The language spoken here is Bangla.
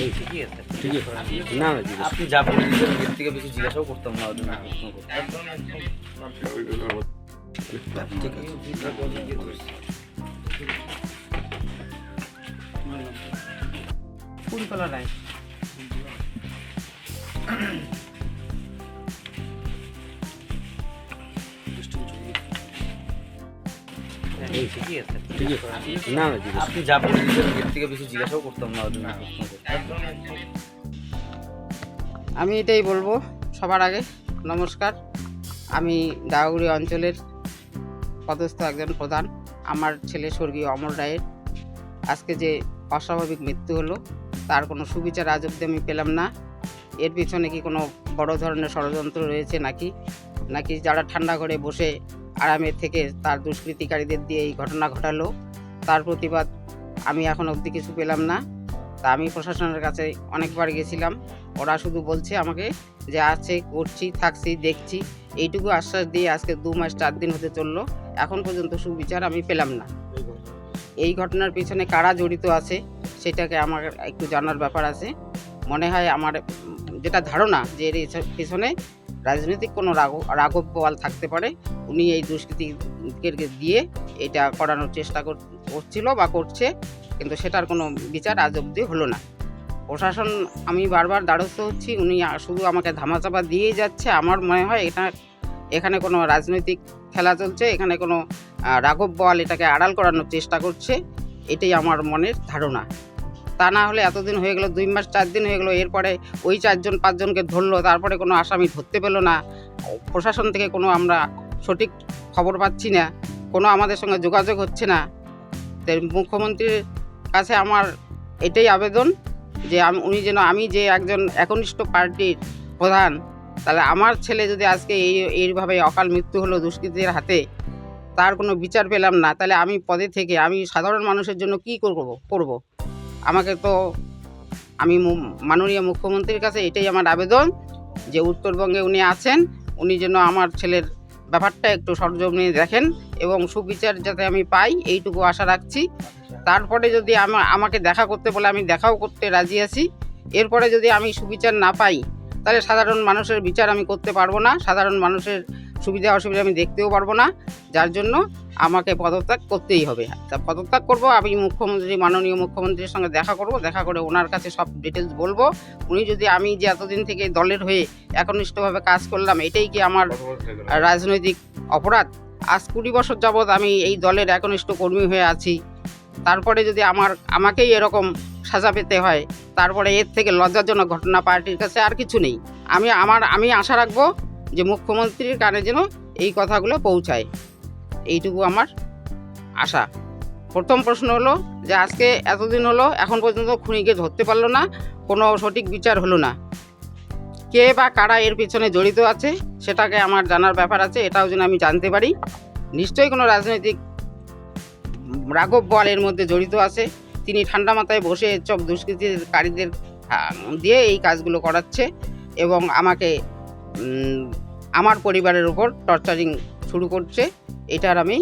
এই ঠিকই আছে ঠিকই আছে না না আপনি যা এর থেকে বেশি জিজ্ঞাসাও করতাম না ওদের ঠিক আছে। ফুলতলা নাই আপনি যা এর থেকে বেশি জিজ্ঞাসাও করতাম না আমি এটাই বলব সবার আগে, নমস্কার। আমি দাউরি অঞ্চলের পদস্থ একজন প্রধান। আমার ছেলে স্বর্গীয় অমর রায়ের। আজকে যে অস্বাভাবিক মৃত্যু হলো, তার কোনো সুবিচার আজ অব্দি আমি পেলাম না। এর পিছনে কি কোনো বড় ধরনের ষড়যন্ত্র রয়েছে নাকি? নাকি যারা ঠান্ডা ঘরে বসে আরামে থেকে তার দুষ্কৃতিকারীদের দিয়ে এই ঘটনা ঘটালো। তার প্রতিবাদ আমি এখন অবধি কিছু পেলাম না। তা আমি প্রশাসনের কাছে অনেকবার গেছিলাম। ওরা শুধু বলছে আমাকে যে, আছে, করছি, থাকছি, দেখছি। এইটুকু আশ্বাস দিয়ে আজকে দু মাস, চার দিন হতে চলল। এখন পর্যন্ত সুবিচার আমি পেলাম না। এই ঘটনার পিছনে কারা জড়িত আছে, সেটাকে আমার একটু জানার ব্যাপার আছে। মনে হয় আমার যেটা ধারণা যে এর পিছনে রাজনৈতিক কোনো রাঘব বোয়াল থাকতে পারে, উনি এই দুষ্কৃতিকে দিয়ে এটা করানোর চেষ্টা কর- করছিল বা করছে, কিন্তু সেটার কোনো বিচার আজ অবধি হলো না। প্রশাসন, আমি বারবার দ্বারস্থ হচ্ছি, উনি শুধু আমাকে ধামাচাপা দিয়েই যাচ্ছে, আমার মনে হয় এটা, এখানে কোনো রাজনৈতিক খেলা চলছে, এখানে কোনো রাঘব বল এটাকে আড়াল করানোর চেষ্টা করছে, এটাই আমার মনের ধারণা। তা না হলে এতদিন হয়ে গেলো, দুই মাস, চার দিন হয়ে গেলো, এরপরে ওই চারজন, পাঁচজনকে ধরলো, তারপরে কোনো আসামি ধরতে পেল না। প্রশাসন থেকে কোনো আমরা সঠিক খবর পাচ্ছি না, কোনো আমাদের সঙ্গে যোগাযোগ হচ্ছে না। তাই মুখ্যমন্ত্রীর কাছে আমার এটাই আবেদন যে আমি, উনি যেন আমি যে একজন একনিষ্ঠ পার্টির প্রধান, তাহলে আমার ছেলে যদি আজকে এই, এইভাবে অকাল মৃত্যু হলো দুষ্কৃতীদের হাতে, তার কোনো বিচার পেলাম না, তাহলে আমি পদে থেকে, আমি সাধারণ মানুষের জন্য কি করব করব? আমাকে তো আমি মাননীয় মুখ্যমন্ত্রীর কাছে এটাই আমার আবেদন যে উত্তরবঙ্গে উনি আছেন উনি যেন আমার ছেলের ব্যাপারটা একটু সরজমিনে দেখেন এবং সুবিচার যাতে আমি পাই এইটুকু আশা রাখছি। তারপরে যদি আমা- আমাকে দেখা করতে বলে আমি দেখাও করতে রাজি আছি। এরপরে যদি আমি সুবিচার না পাই তাহলে সাধারণ মানুষের বিচার আমি করতে পারব না সাধারণ মানুষের সুবিধা অসুবিধা আমি দেখতেও পারব না। যার জন্য আমাকে পদত্যাগ করতেই হবে। তা পদত্যাগ করব, আমি মুখ্যমন্ত্রী, মাননীয় মুখ্যমন্ত্রীর সঙ্গে দেখা করব, দেখা করে ওনার কাছে সব ডিটেলস বলব। উনি যদি আমি যে এতদিন থেকে দলের হয়ে একনিষ্ঠভাবে কাজ করলাম, এটাই কি আমার রাজনৈতিক অপরাধ? আজ কুড়ি বছর যাবৎ আমি এই দলের একনিষ্ঠ কর্মী হয়ে আছি। তারপরে যদি আমার, আমাকেই এরকম সাজা পেতে হয়, তারপরে এর থেকে লজ্জাজনক ঘটনা পার্টির কাছে আর কিছু নেই। আমি আমার, আমি আশা রাখব যে মুখ্যমন্ত্রীর কানে যেন এই কথাগুলো পৌঁছায়। এইটুকু আমার আশা। প্রথম প্রশ্ন হলো যে আজকে এতদিন হলো, এখন পর্যন্ত খুনিকে ধরতে পারল না, কোনো সঠিক বিচার হলো না। কে বা কারা এর পিছনে জড়িত আছে, সেটাকে আমার জানার ব্যাপার আছে, এটাও যেন আমি জানতে পারি। নিশ্চয়ই কোনো রাজনৈতিক রাঘব বল এর মধ্যে জড়িত আছে, তিনি ঠান্ডা মাথায় বসে সব দুষ্কৃতিকারীদের দিয়ে এই কাজগুলো করাচ্ছে এবং আমাকে আমার পরিবারের উপর টর্চারিং শুরু করছে। এটার আমি